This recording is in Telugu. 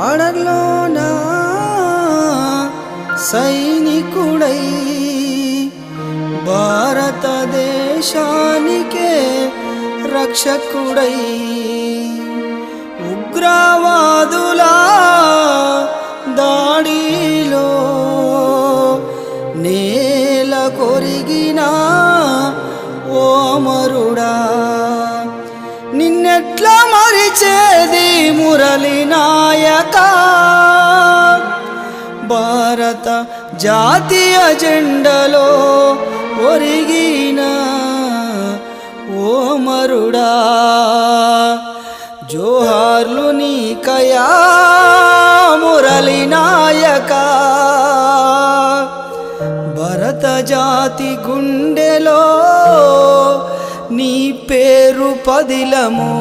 ఆడర్లోనా సైనికుడై భారతదేశానికే రక్షకుడై ఉగ్రవాదుల దాడిలో నేల కొరిగిన ఓ అమరుడా నిన్నెట్లా మరిచేది మురళి నాయక భారత జాతీయ జెండలో ఒరిగిన ఓ మరుడా. జోహార్లు నీకయా మురళి నాయక భరత జాతి గుండెలో నీ పేరు పదిలమో.